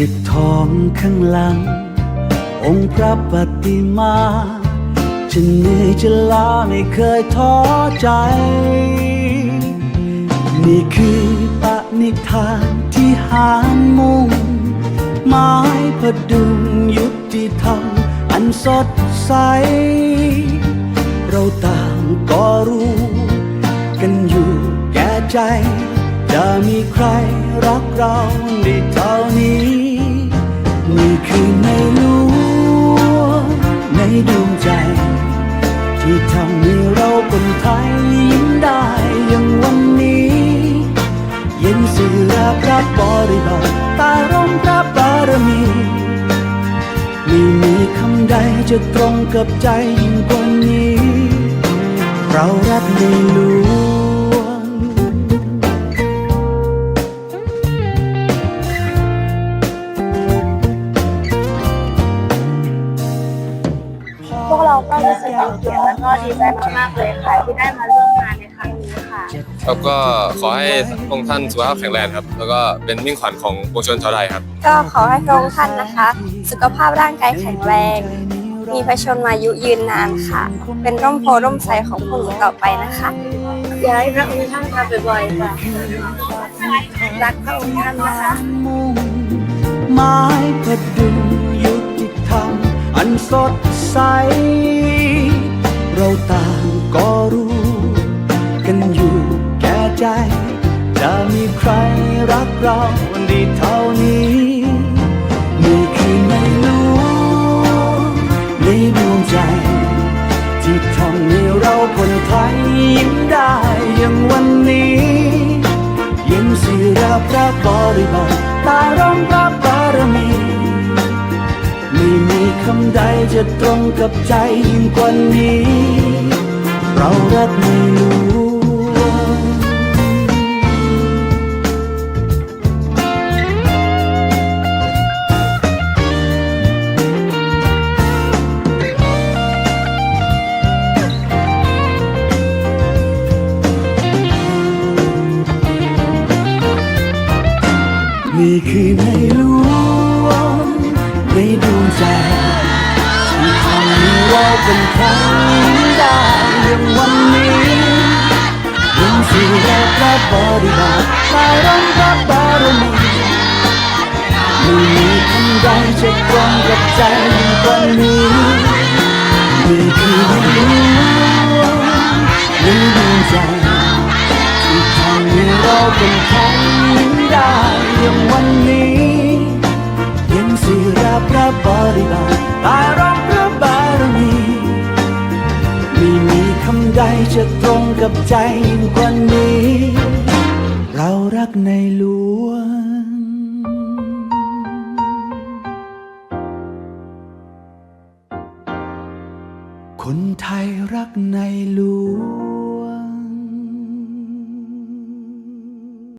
ปิดทองข้างหลัง องค์พระปฏิมาจะเหนื่อยจะล้าไม่เคยท้อใจ นี่คือปณิธานที่หารมุ่งไม้พดุงยุติธรรมอันสดใส เราต่างก็รู้ กันอยู่แก่ใจ จะมีใครรักเราได้เท่านี้ นี่คือในหลวงในดวงใจ ที่ทำให้เราคนไทยยิ้มได้อย่างวันนี้ เย็นเสือพระบริบาลตาร่มพระบารมีไม่มีคำใดจะตรงกับใจยิ่งกว่านี้ เรารักในหลว รู้สึกเป็นเกียรติแล้วก็ดีใจมากๆเลยค่ะที่ได้มาร่วมงานในครั้งนี้ค่ะ ครับก็ขอให้พระองค์ท่านสุขภาพแข็งแรงครับ แล้วก็เป็นมิ่งขวัญของปวงชนชาวไทยครับ ก็ขอให้พระองค์ท่านนะคะ สุขภาพร่างกายแข็งแรง มีพระชนมายุยืนนานค่ะ เป็นร่มโพร่มใสของพวกหนูต่อไปนะคะอยากให้พระองค์ท่านมาบ่อยๆค่ะรักพระองค์ท่านนะคะไม้พดุงยุติธรรมอันสดใส เราต่างก็รู้ กันอยู่แก่ใจ จะมีใครรักเราด้เท่านี้นี่คือในหลวงในดวงใจ ที่ทำให้เราคนไทยยิ้มได้อย่างวันนี้เย็นศิราพระบริบาลตาร่มพระบารมี คำใดจะตรงกับใจยิ่งกว่านี้ เรารักในหลวงนี่คือในหลวง ในดวงใจที่ทำให้เราเป็นครั้งได้อย่างวันนี้ยังสื่อและพระบริบาลตาร่มพระบารมีไม่มีคำใดจะตรงกับใจยิ่งกว่านี้นี่คือในหลวงในดวงใจที่ทำให้เราเป็นครั้ง บริบาลตายรองพระบารมีไม่มีคำใดจะตรงกับใจยิ่งกว่านี้ เรารักในหลวงคนไทยรักในหลวง